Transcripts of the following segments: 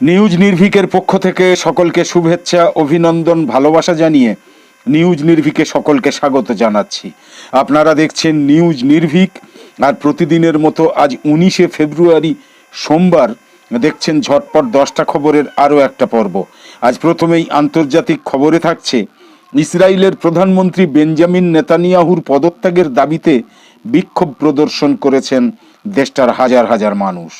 News নির্ভীকের পক্ষ থেকে সকলকে শুভেচ্ছা, অভিনন্দন, ভালোবাসা জানিয়ে নিউজ নির্ভীকে সকলকে স্বাগত জানাচ্ছি। আপনারা দেখছেন নিউজ নির্ভীক, আর প্রতিদিনের মতো আজ উনিশে ফেব্রুয়ারি সোমবার দেখছেন ঝটপট দশটা খবরের আরও একটা পর্ব। আজ প্রথমেই আন্তর্জাতিক খবরে থাকছে, ইসরায়েলের প্রধানমন্ত্রী বেঞ্জামিন নেতানিয়াহুর পদত্যাগের দাবিতে বিক্ষোভ প্রদর্শন করেছেন দেশটার হাজার হাজার মানুষ।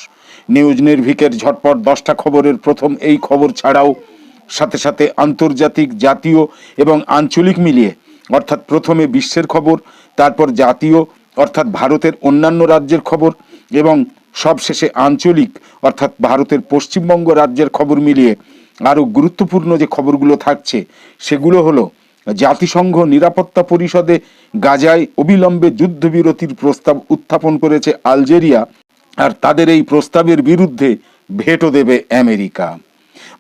নিউজ নির্ভিকের ঝটপট দশটা খবরের প্রথম এই খবর ছাড়াও সাথে সাথে আন্তর্জাতিক, জাতীয় এবং আঞ্চলিক মিলিয়ে, অর্থাৎ প্রথমে বিশ্বের খবর, তারপর জাতীয়, অর্থাৎ ভারতের অন্যান্য রাজ্যের খবর এবং সবশেষে আঞ্চলিক, অর্থাৎ ভারতের পশ্চিমবঙ্গ রাজ্যের খবর মিলিয়ে আরও গুরুত্বপূর্ণ যে খবরগুলো থাকছে, সেগুলো হলো জাতিসংঘ নিরাপত্তা পরিষদে গাজায় অবিলম্বে যুদ্ধবিরতির প্রস্তাব উত্থাপন করেছে আলজেরিয়া, আর তাদের এই প্রস্তাবের বিরুদ্ধে ভেটো দেবে আমেরিকা।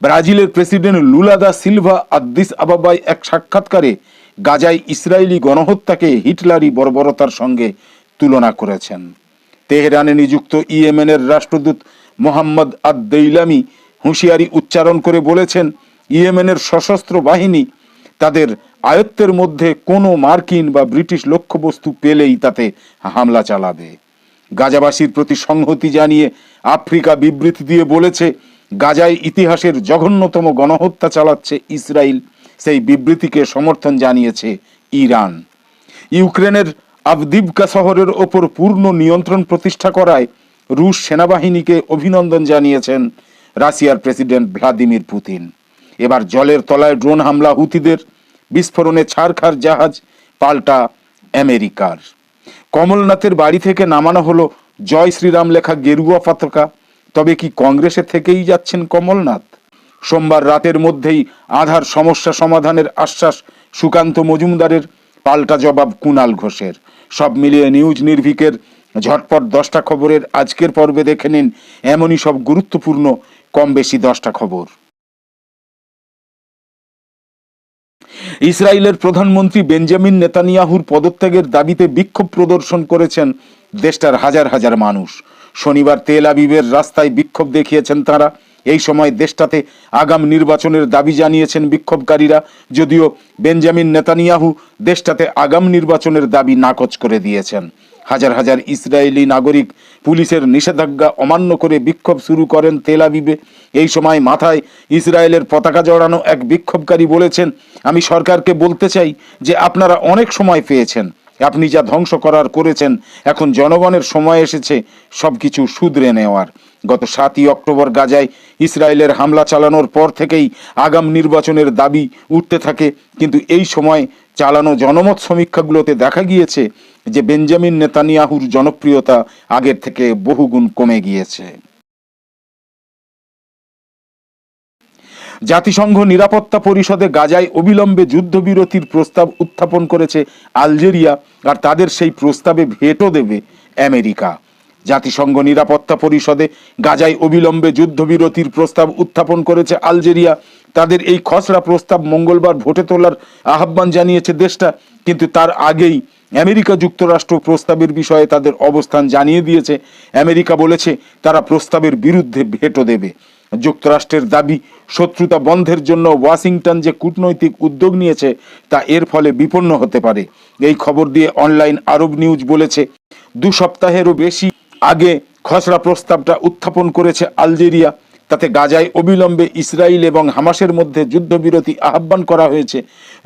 ব্রাজিলের president Lula da Silva Addis আবাবায় এক সাক্ষাৎকারে গাজায় ইসরায়েলি গণহত্যাকে হিটলারি বর্বরতার সঙ্গে তুলনা করেছেন। তেহরানে নিযুক্ত ইয়েমেনের রাষ্ট্রদূত মোহাম্মদ আদ দৈলামি হুঁশিয়ারি উচ্চারণ করে বলেছেন, ইয়েমেনের সশস্ত্র বাহিনী তাদের আয়ত্তের মধ্যে কোনো মার্কিন বা ব্রিটিশ লক্ষ্যবস্তু পেলেই তাতে হামলা চালাবে। গাজাবাসীর প্রতি সংহতি জানিয়ে আফ্রিকা বিবৃতি দিয়ে বলেছে, গাজায় ইতিহাসের জঘন্যতম গণহত্যা চালাচ্ছে ইসরায়েল সেই বিবৃতিকে সমর্থন জানিয়েছে ইরান। ইউক্রেনের আবদিবকা শহরের ওপর পূর্ণ নিয়ন্ত্রণ প্রতিষ্ঠা করায় রুশ সেনাবাহিনীকে অভিনন্দন জানিয়েছেন রাশিয়ার প্রেসিডেন্ট ভ্লাদিমির পুতিন। এবার জলের তলায় ড্রোন হামলা হুতিদের। বিস্ফোরণে ছাড়খার জাহাজ পাল্টা আমেরিকার। কমলনাথের বাড়ি থেকে নামানো হলো জয় শ্রীরাম লেখা গেরুয়া পতাকা। তবে কি কংগ্রেসে থেকেই যাচ্ছেন কমলনাথ? সোমবার রাতের মধ্যেই আধার সমস্যা সমাধানের আশ্বাস সুকান্ত মজুমদারের, পাল্টা জবাব কুনাল ঘোষের। সব মিলিয়ে নিউজ নির্ভীকের ঝটপট দশটা খবরের আজকের পর্বে দেখে নিন এমনই সব গুরুত্বপূর্ণ কম বেশি দশটা খবর। ইসরায়েলের প্রধানমন্ত্রী বেঞ্জামিন নেতানিয়াহুর পদত্যাগের দাবিতে বিক্ষোভ প্রদর্শন করেছেন দেশটার হাজার হাজার মানুষ। শনিবার তেল আবিবের রাস্তায় বিক্ষোভ দেখিয়েছেন তারা। এই সময় দেশটাতে আগাম নির্বাচনের দাবি জানিয়েছেন বিক্ষোভকারীরা। যদিও বেঞ্জামিন নেতানিয়াহু দেশটাতে আগাম নির্বাচনের দাবি নাকচ করে দিয়েছেন। হাজার হাজার ইসরায়েলি নাগরিক পুলিশের নিষেধাজ্ঞা অমান্য করে বিক্ষোভ শুরু করেন তেল আবিবে। এই সময় মাথায় ইসরায়েলের পতাকা জড়ানো এক বিক্ষোভকারী বলেছেন, আমি সরকারকে বলতে চাই যে আপনারা অনেক সময় পেয়েছেন। আপনি যা ধ্বংস করার করেছেন, এখন জনগণের সময় এসেছে সব কিছু শুধরে নেওয়ার। গত সাতই অক্টোবর গাজায় ইসরায়েলের হামলা চালানোর পর থেকেই আগাম নির্বাচনের দাবি উঠতে থাকে। কিন্তু এই সময় চালানো জনমত সমীক্ষাগুলোতে দেখা গিয়েছে যে বেঞ্জামিন নেতানিয়াহুর জনপ্রিয়তা আগের থেকে বহুগুণ কমে গিয়েছে। জাতিসংঘ নিরাপত্তা পরিষদে গাজায় অবিলম্বে যুদ্ধবিরতির প্রস্তাব উত্থাপন করেছে আলজেরিয়া, আর তাদের সেই প্রস্তাবে ভেটো দেবে আমেরিকা। জাতিসংঘ নিরাপত্তা পরিষদে গাজায় অবিলম্বে যুদ্ধবিরতির প্রস্তাব উত্থাপন করেছে আলজেরিয়া। তাদের এই খসড়া প্রস্তাব মঙ্গলবার ভোটে তোলার আহ্বান জানিয়েছে দেশটা, কিন্তু তার আগেই আমেরিকা যুক্তরাষ্ট্র প্রস্তাবের বিষয়ে তাদের অবস্থান জানিয়ে দিয়েছে। আমেরিকা বলেছে, তারা প্রস্তাবের বিরুদ্ধে ভেটো দেবে। যুক্তরাষ্ট্রের দাবি, শত্রুতা বন্ধের জন্য ওয়াশিংটন যে কূটনৈতিক উদ্যোগ নিয়েছে, তা এর ফলে বিপন্ন হতে পারে। এই খবর দিয়ে অনলাইন আরব নিউজ বলেছে, দু সপ্তাহেরও বেশি আগে খসড়া প্রস্তাবটা উত্থাপন করেছে আলজেরিয়া। তাতে গাজায় অবিলম্বে ইসরায়েল এবং হামাসের মধ্যে যুদ্ধবিরতি আহ্বান করা হয়েছে।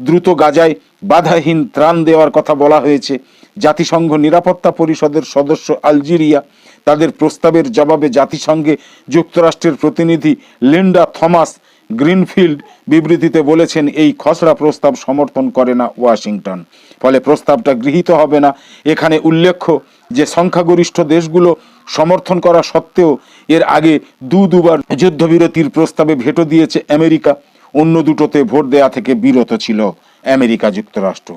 দ্রুত গাজায় বাধাহীন ত্রাণ দেওয়ার কথা বলা হয়েছে। জাতিসংঘ নিরাপত্তা পরিষদের সদস্য আলজেরিয়া তাদের প্রস্তাবের জবাবে জাতিসংঘে যুক্তরাষ্ট্রের প্রতিনিধি লিন্ডা থমাস গ্রিনফিল্ড বিবৃতিতে বলেছেন, এই খসড়া প্রস্তাব সমর্থন করে না ওয়াশিংটন। ফলে প্রস্তাবটা গৃহীত হবে না। এখানে উল্লেখ্য যে সংখ্যাগরিষ্ঠ দেশগুলো সমর্থন করা সত্ত্বেও এর আগে দু দুবার যুদ্ধবিরতির প্রস্তাবে ভেটো দিয়েছে আমেরিকা, অন্য দুটোতে ভোট দেয়া থেকে বিরত ছিল আমেরিকা যুক্তরাষ্ট্র।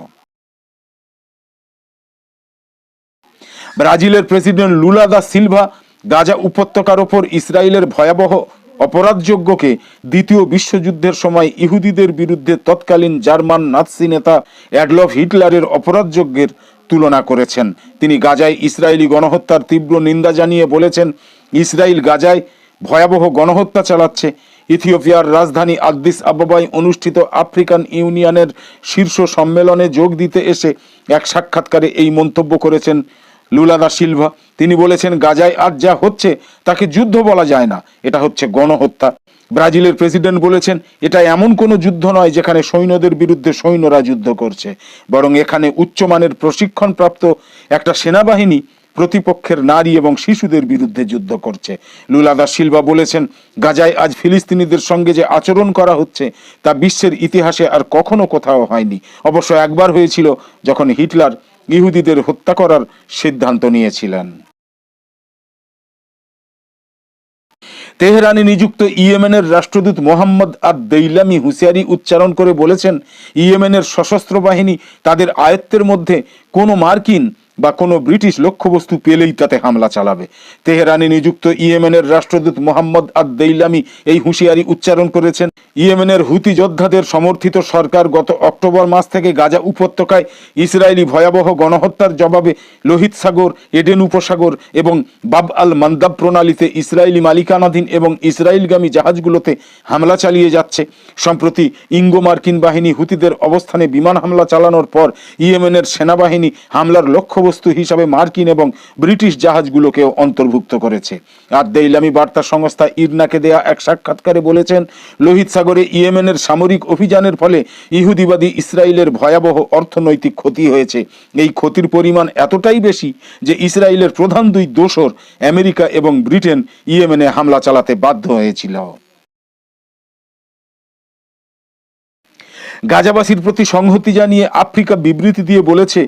ব্রাজিলের president Lula da Silva Gaza উপত্যকার ওপর ইসরায়েলের ভয়াবহ অপরাধযোগ্যকে দ্বিতীয় বিশ্বযুদ্ধের সময় ইহুদিদের বিরুদ্ধে তৎকালীন জার্মান নাৎসি নেতা অ্যাডলফ হিটলারের অপরাধযজ্ঞের তুলনা করেছেন। তিনি গাজায় ইসরায়েলি গণহত্যার তীব্র নিন্দা জানিয়ে বলেছেন, ইসরায়েল গাজায় ভয়াবহ গণহত্যা চালাচ্ছে। ইথিওপিয়ার রাজধানী আদ্দিস আবাবায় অনুষ্ঠিত আফ্রিকান ইউনিয়নের শীর্ষ সম্মেলনে যোগ দিতে এসে এক সাক্ষাৎকারে এই মন্তব্য করেছেন লুলাদা সিলভা। তিনি বলেছেন, গাজায় আজ যা হচ্ছে তাকে যুদ্ধ বলা যায় না। এটা হচ্ছে গণহত্যা। ব্রাজিলের প্রেসিডেন্ট বলেছেন, এটা এমন কোনো যুদ্ধ নয় যেখানে সৈন্যদের বিরুদ্ধে সৈন্যরা যুদ্ধ করছে। বরং এখানে উচ্চমানের প্রশিক্ষণপ্রাপ্ত একটা সেনাবাহিনী প্রতিপক্ষের নারী এবং শিশুদের বিরুদ্ধে যুদ্ধ করছে। লুলাদা সিলভা বলেছেন, গাজায় আজ ফিলিস্তিনিদের সঙ্গে যে আচরণ করা হচ্ছে, তা বিশ্বের ইতিহাসে আর কখনো কোথাও হয়নি। অবশ্য একবার হয়েছিল যখন হিটলার ইহুদিদের হত্যা করার সিদ্ধান্ত নিয়েছিলেন। তেহরানে নিযুক্ত ইয়েমেনের রাষ্ট্রদূত মোহাম্মদ আর দেইলামি হুঁশিয়ারি উচ্চারণ করে বলেছেন, ইয়েমেনের সশস্ত্র বাহিনী তাদের আয়ত্তের মধ্যে কোনো মার্কিন বা কোনো ব্রিটিশ লক্ষ্যবস্তু পেলেই তাতে হামলা চালাবে। তেহরানে নিযুক্ত ইয়েমেনের রাষ্ট্রদূত মোহাম্মদ আদ দেইলামি এই হুঁশিয়ারি উচ্চারণ করেছেন, ইয়েমেনের হুতি যোদ্ধাদের সমর্থিত সরকার গত অক্টোবর মাস থেকে গাজা উপত্যকায় ইসরায়েলি ভয়াবহ গণহত্যার জবাবে লোহিত সাগর, এডেন উপসাগর এবং বাব আল মান্দাব প্রণালীতে ইসরায়েলি মালিকানাধীন এবং ইসরায়েলগামী জাহাজগুলোতে হামলা চালিয়ে যাচ্ছে। সম্প্রতি ইঙ্গো মার্কিন বাহিনী হুতিদের অবস্থানে বিমান হামলা চালানোর পর ইয়েমেনের সেনাবাহিনী হামলার লক্ষ্যবস্তু হিসাবে মার্কিন এবং ব্রিটিশ জাহাজগুলোকেও অন্তর্ভুক্ত করেছে। আর দেইলামি বার্তা সংস্থা ইরনাকে দেয়া এক সাক্ষাৎকারে বলেছেন, লোহিত সাগরে ইয়েমেনের সামরিক অভিযানের ফলে ইহুদিবাদী ইসরায়েলের ভয়াবহ অর্থনৈতিক ক্ষতি হয়েছে। এই ক্ষতির পরিমাণ এতটাই বেশি যে ইসরায়েলের প্রধান দুই দোসর, আমেরিকা এবং ব্রিটেন, ইয়েমেনে হামলা চালাতে বাধ্য হয়েছিল। গাজাবাসীর প্রতি সংহতি জানিয়ে আফ্রিকা বিবৃতি দিয়ে বলেছে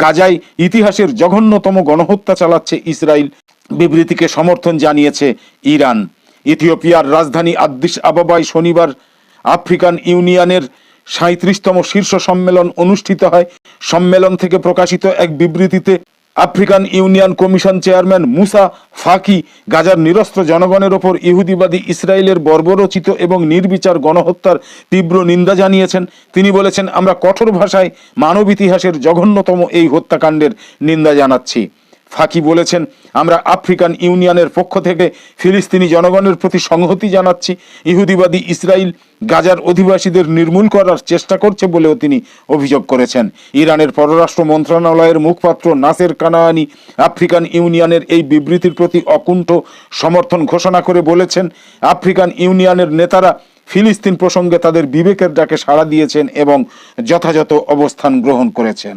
গাজায় ইতিহাসের জঘন্যতম গণহত্যা চালাচ্ছে ইসরায়েল। বিবৃতিকে সমর্থন জানিয়েছে ইরান। ইথিওপিয়ার রাজধানী আদ্দিস আবাবায় শনিবার আফ্রিকান ইউনিয়নের সাঁত্রিশতম শীর্ষ সম্মেলন অনুষ্ঠিত হয়। সম্মেলন থেকে প্রকাশিত এক বিবৃতিতে African Union Commission chairman Moussa Faki গাজার নিরস্ত্র জনগণের ওপর ইহুদিবাদী ইসরায়েলের বর্বরচিত এবং নির্বিচার গণহত্যার তীব্র নিন্দা জানিয়েছেন। তিনি বলেছেন, আমরা কঠোর ভাষায় মানব ইতিহাসের জঘন্যতম এই হত্যাকাণ্ডের নিন্দা জানাচ্ছি। ফাকি বলেছেন। আমরা আফ্রিকান ইউনিয়নের পক্ষ থেকে ফিলিস্তিনি জনগণের প্রতি সংহতি জানাচ্ছি। ইহুদিবাদী ইসরায়েল গাজার অধিবাসীদের নির্মূল করার চেষ্টা করছে বলেও তিনি অভিযোগ করেছেন। ইরানের পররাষ্ট্র মন্ত্রণালয়ের মুখপাত্র নাসের কানায়ানি আফ্রিকান ইউনিয়নের এই বিবৃতির প্রতি অকুণ্ঠ সমর্থন ঘোষণা করে বলেছেন, আফ্রিকান ইউনিয়নের নেতারা ফিলিস্তিন প্রসঙ্গে তাদের বিবেকের ডাকে সাড়া দিয়েছেন এবং যথাযথ অবস্থান গ্রহণ করেছেন।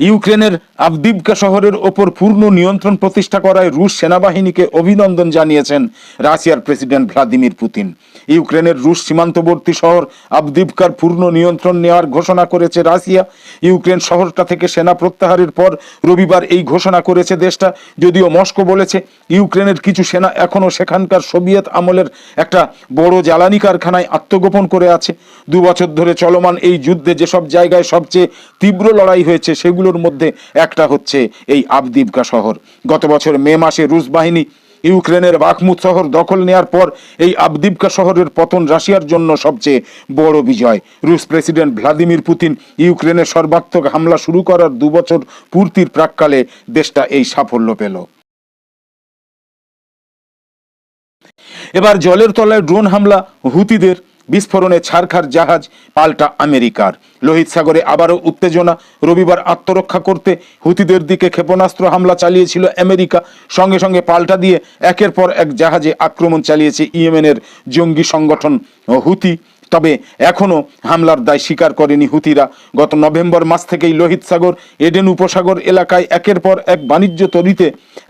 ইউক্রেনের আবদিবকা শহরের ওপর পূর্ণ নিয়ন্ত্রণ প্রতিষ্ঠা করায় রুশ সেনাবাহিনীকে অভিনন্দন জানিয়েছেন রাশিয়ার প্রেসিডেন্ট ভ্লাদিমির পুতিন। ইউক্রেনের রুশ সীমান্তবর্তী শহর আবদিবকার পূর্ণ নিয়ন্ত্রণ নেওয়ার ঘোষণা করেছে রাশিয়া। ইউক্রেন শহরটা থেকে সেনা প্রত্যাহারের পর রবিবার এই ঘোষণা করেছে দেশটা। যদিও মস্কো বলেছে, ইউক্রেনের কিছু সেনা এখনও সেখানকার সোভিয়েত আমলের একটা বড় জ্বালানি কারখানায় আত্মগোপন করে আছে। দু বছর ধরে চলমান এই যুদ্ধে যেসব জায়গায় সবচেয়ে তীব্র লড়াই হয়েছে সেগুলোর মধ্যে একটা হচ্ছে এই আবদিবকা শহর। গত বছর মে মাসে রুশ বাহিনী ইউক্রেনের বাকমুত শহর দখল নেয়ার পর এই আবদিবকা শহরের পতন রাশিয়ার জন্য সবচেয়ে বড় বিজয়। রুশ প্রেসিডেন্ট ভ্লাদিমির পুতিন ইউক্রেনের সর্বাত্মক হামলা শুরু করার দু বছর পূর্তির প্রাককালে দেশটা এই সাফল্য পেল। এবার জলের তলায় ড্রোন হামলা হুতিদের বিস্ফোরণে ছারখার জাহাজ পাল্টা আমেরিকার। লোহিত সাগরে আবারও উত্তেজনা। রবিবার আত্মরক্ষা করতে হুতিদের দিকে ক্ষেপণাস্ত্র হামলা চালিয়েছিল আমেরিকা। সঙ্গে সঙ্গে পাল্টা দিয়ে একের পর এক জাহাজে আক্রমণ চালিয়েছে ইয়েমেনের জঙ্গি সংগঠন হুতি। তবে এখনও হামলার দায় স্বীকার করেনি হুতিরা। গত নভেম্বর মাস থেকেই লোহিত সাগর, এডেন উপসাগর এলাকায় একের পর এক বাণিজ্য তরিতে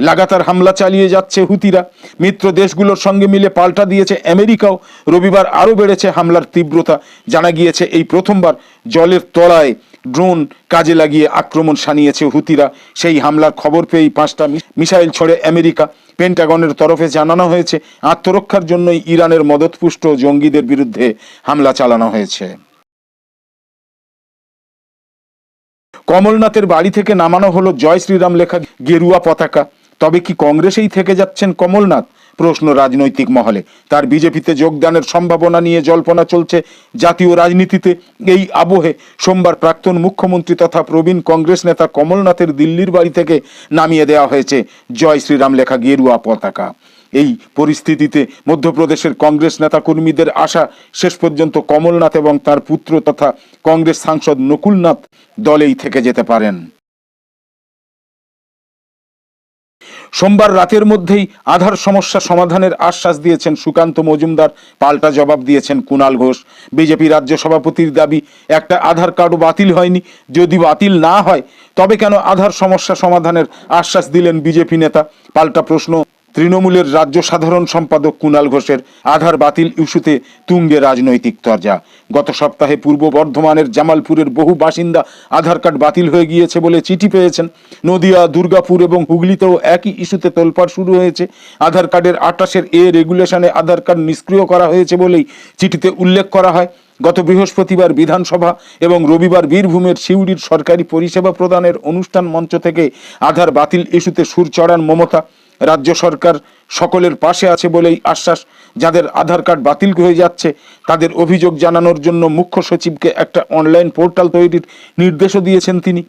লাগাতার হামলা চালিয়ে যাচ্ছে হুতিরা। মিত্র দেশগুলোর সঙ্গে মিলে পাল্টা দিয়েছে আমেরিকাও। রবিবার আরও বেড়েছে হামলার তীব্রতা। জানা গিয়েছে, এই প্রথমবার জলের তলায় ড্রোন কাজে লাগিয়ে আক্রমণ সানিয়েছে হুতিরা। সেই হামলার খবর পেয়েই পাঁচটা মিসাইল ছড়ে আমেরিকা। পেন্টাগনের তরফে জানানো হয়েছে আত্মরক্ষার জন্য ইরানের মদতপুষ্ট জঙ্গিদের বিরুদ্ধে হামলা চালানো হয়েছে। কমলনাথের বাড়ি থেকে নামানো হলো জয় শ্রীরাম লেখা গেরুয়া পতাকা। তবে কি কংগ্রেসেই থেকে যাচ্ছেন কমলনাথ? প্রশ্ন রাজনৈতিক মহলে। তার বিজেপিতে যোগদানের সম্ভাবনা নিয়ে জল্পনা চলছে জাতীয় রাজনীতিতে। এই আবহে সোমবার প্রাক্তন মুখ্যমন্ত্রী তথা প্রবীণ কংগ্রেস নেতা কমলনাথের দিল্লির বাড়ি থেকে নামিয়ে দেওয়া হয়েছে জয় শ্রীরাম লেখা গেরুয়া পতাকা। এই পরিস্থিতিতে মধ্যপ্রদেশের কংগ্রেস নেতা কর্মীদের আশা শেষ পর্যন্ত কমলনাথ এবং তার পুত্র তথা কংগ্রেস সাংসদ নকুলনাথ দলেই থেকে যেতে পারেন। সোমবার রাতের মধ্যেই আধার সমস্যা সমাধানের আশ্বাস দিয়েছেন সুকান্ত মজুমদার, পাল্টা জবাব দিয়েছেন কুণাল ঘোষ। বিজেপি রাজ্য সভাপতির দাবি, একটা আধার কার্ডও বাতিল হয়নি। যদি বাতিল না হয়, তবে কেন আধার সমস্যা সমাধানের আশ্বাস দিলেন বিজেপি নেতা? পাল্টা প্রশ্ন। তৃণমূলের রাজ্য সাধারণ সম্পাদক কুণাল ঘোষের আধার বাতিল ইস্যুতে তুঙ্গে রাজনৈতিক তরজা। গত সপ্তাহে পূর্ব বর্ধমানের জামালপুরের বহু বাসিন্দা আধার কার্ড বাতিল হয়ে গিয়েছে বলে চিঠি পেয়েছেন। নদিয়া, দুর্গাপুর এবং হুগলিতেও একই ইস্যুতে তোলপাড় শুরু হয়েছে। আধার কার্ডের আটাশের এ রেগুলেশনে আধার কার্ড নিষ্ক্রিয় করা হয়েছে বলেই চিঠিতে উল্লেখ করা হয়। গত বৃহস্পতিবার বিধানসভা এবং রবিবার বীরভূমের সিউড়ির সরকারি পরিষেবা প্রদানের অনুষ্ঠান মঞ্চ থেকে আধার বাতিল ইস্যুতে সুর চড়ান মমতা। রাজ্য সরকার সকলের পাশে আছে বলেই আশ্বাস। যাদের আধার কার্ড বাতিল হয়ে যাচ্ছে, তাদের অভিযোগ জানানোর জন্য মুখ্য সচিবকে একটা অনলাইন পোর্টাল তৈরির নির্দেশও দিয়েছেন তিনি।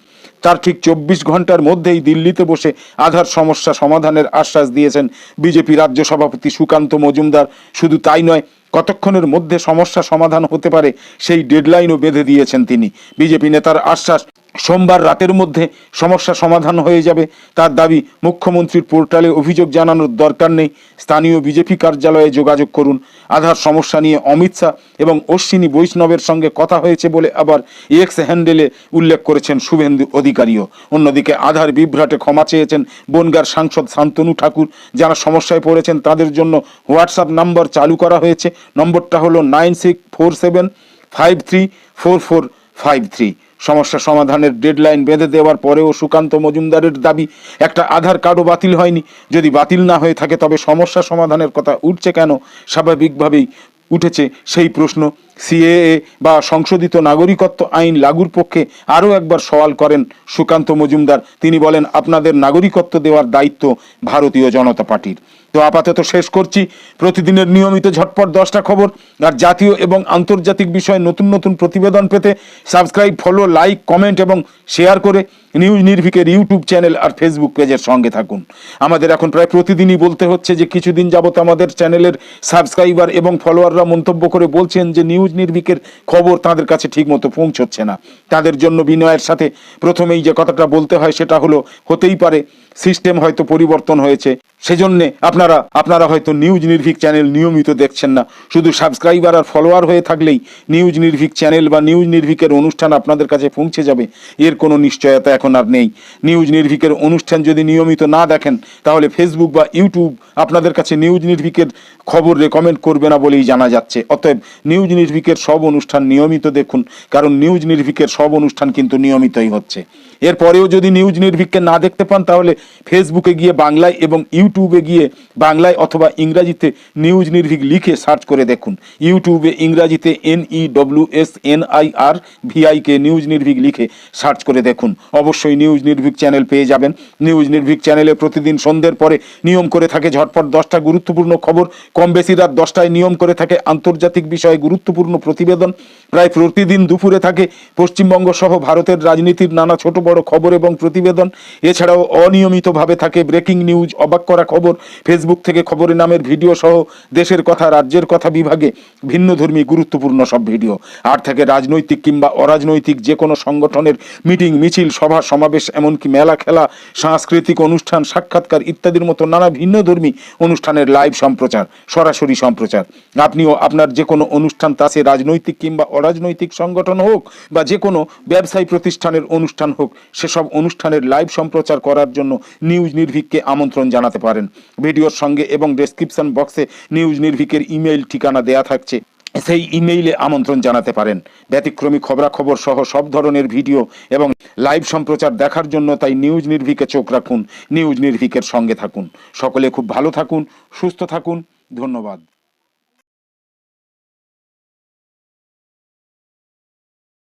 তার ঠিক চব্বিশ ঘণ্টার মধ্যেই দিল্লিতে বসে আধার সমস্যা সমাধানের আশ্বাস দিয়েছেন বিজেপি রাজ্য সভাপতি সুকান্ত মজুমদার। শুধু তাই নয় কতক্ষণের মধ্যে সমস্যা সমাধান হতে পারে সেই ডেডলাইনও বেঁধে দিয়েছেন তিনি। বিজেপি নেতার আশ্বাস, সোমবার রাতের মধ্যে সমস্যা সমাধান হয়ে যাবে তার দাবি, মুখ্যমন্ত্রীর পোর্টালে অভিযোগ জানানোর দরকার নেই। স্থানীয় বিজেপি কার্যালয়ে যোগাযোগ করুন। আধার সমস্যা নিয়ে অমিত শাহ এবং অশ্বিনী বৈষ্ণবের সঙ্গে কথা হয়েছে বলে আবার এক্স হ্যান্ডেলে উল্লেখ করেছেন শুভেন্দু অধিকারীও। অন্যদিকে আধার বিভ্রাটে ক্ষমা চেয়েছেন বনগার সাংসদ শান্তনু ঠাকুর। যারা সমস্যায় পড়েছেন তাদের জন্য হোয়াটসঅ্যাপ নাম্বার চালু করা হয়েছে। নম্বরটা হলো nine six four seven five three four four five three. সমস্যা সমাধানের ডেডলাইন বেঁধে দেওয়ার পরেও সুকান্ত মজুমদারের দাবি, একটা আধার কার্ডও বাতিল হয়নি। যদি বাতিল না হয়ে থাকে, তবে সমস্যা সমাধানের কথা উঠছে কেন? স্বাভাবিকভাবেই উঠেছে সেই প্রশ্ন। সিএএ বা সংশোধিত নাগরিকত্ব আইন লাগুর পক্ষে আরও একবার সওয়াল করেন সুকান্ত মজুমদার। তিনি বলেন, আপনাদের নাগরিকত্ব দেওয়ার দায়িত্ব ভারতীয় জনতা পার্টির। তো আপাতত শেষ করছি। প্রতিদিনের নিয়মিত ঝটপট দশটা খবর আর জাতীয় এবং আন্তর্জাতিক বিষয়ে নতুন নতুন প্রতিবেদন পেতে সাবস্ক্রাইব, ফলো, লাইক, কমেন্ট এবং শেয়ার করে নিউজ নির্ভিকের ইউটিউব চ্যানেল আর ফেসবুক পেজের সঙ্গে থাকুন। আমাদের এখন প্রায় প্রতিদিনই বলতে হচ্ছে যে, কিছুদিন যাবত আমাদের চ্যানেলের সাবস্ক্রাইবার এবং ফলোয়াররা মন্তব্য করে বলছেন যে, নিউজ নির্ভিকের খবর তাদের কাছে ঠিকমতো পৌঁছচ্ছে না। তাদের জন্য বিনয়ের সাথে প্রথমেই যে কথাটা বলতে হয় সেটা হলো, হতেই পারে সিস্টেম হয়তো পরিবর্তন হয়েছে। সেজন্যে আপনারা আপনারা হয়তো নিউজ নির্ভিক চ্যানেল নিয়মিত দেখছেন না। শুধু সাবস্ক্রাইবার আর ফলোয়ার হয়ে থাকলেই নিউজ নির্ভিক চ্যানেল বা নিউজ নির্ভিকের অনুষ্ঠান আপনাদের কাছে পৌঁছে যাবে। এর কোনো নিশ্চয়তা এখন আর নেই। নিউজ নির্ভিকের অনুষ্ঠান যদি নিয়মিত না দেখেন, তাহলে ফেসবুক বা ইউটিউব আপনাদের কাছে নিউজ নির্ভিকের খবর রেকমেন্ড করবে না বলেই জানা যাচ্ছে। অতএব নিউজ নির্ভিকের সব অনুষ্ঠান নিয়মিত দেখুন, কারণ নিউজ নির্ভিকের সব অনুষ্ঠান কিন্তু নিয়মিতই হচ্ছে। এরপরেও যদি নিউজ নির্ভিককে না দেখতে পান, তাহলে ফেসবুকে গিয়ে বাংলায় এবং ইউটিউবে গিয়ে বাংলায় অথবা ইংরাজিতে নিউজ নির্ভিক লিখে সার্চ করে দেখুন। ইউটিউবে ইংরাজিতে N E W S N I R V I K news Nirbhik লিখে সার্চ করে দেখুন। অবশ্যই নিউজ নির্ভিক চ্যানেল পেয়ে যাবেন। নিউজ নির্ভিক চ্যানেলে প্রতিদিন সন্ধ্যের পরে নিয়ম করে থাকে ঝটপট দশটা গুরুত্বপূর্ণ খবর। কম বেশি রাত দশটায় নিয়ম করে থাকে আন্তর্জাতিক বিষয়ে গুরুত্বপূর্ণ প্রতিবেদন। প্রায় প্রতিদিন দুপুরে থাকে পশ্চিমবঙ্গ সহ ভারতের রাজনীতির নানা ছোট বড় খবর এবং প্রতিবেদন। এছাড়াও অনিয়মিতভাবে থাকে ব্রেকিং নিউজ অবাক করা খবর। ফেসবুক থেকে খবরের নামের ভিডিও সহ দেশের কথা, রাজ্যের কথা বিভাগে ভিন্ন ধর্মী গুরুত্বপূর্ণ সব ভিডিও। আর থাকে রাজনৈতিক কিংবা অরাজনৈতিক যে কোনো সংগঠনের মিটিং, মিছিল, সভা, সমাবেশ, এমনকি মেলা, খেলা, সাংস্কৃতিক অনুষ্ঠান, সাক্ষাৎকার ইত্যাদির মতো নানা ভিন্ন ধর্মী অনুষ্ঠানের লাইভ সম্প্রচার, সরাসরি সম্প্রচার। আপনিও আপনার যে কোনো অনুষ্ঠান, তা সে রাজনৈতিক কিংবা অরাজনৈতিক সংগঠন হোক বা যে কোনো ব্যবসায়ী প্রতিষ্ঠানের অনুষ্ঠান হোক, সেসব অনুষ্ঠানের লাইভ সম্প্রচার করার জন্য নিউজ নির্ভিককে আমন্ত্রণ জানাতে পারেন। ভিডিওর সঙ্গে এবং ডেসক্রিপশন বক্সে নিউজ নির্ভিকের ইমেইল ঠিকানা দেয়া থাকছে। সেই ইমেইলে আমন্ত্রণ জানাতে পারেন। ব্যতিক্রমী খবরাখবর সহ সব ধরনের ভিডিও এবং লাইভ সম্প্রচার দেখার জন্য তাই নিউজ নির্ভিকে চোখ রাখুন। নিউজ নির্ভিকের সঙ্গে থাকুন। সকলে খুব ভালো থাকুন, সুস্থ থাকুন। ধন্যবাদ।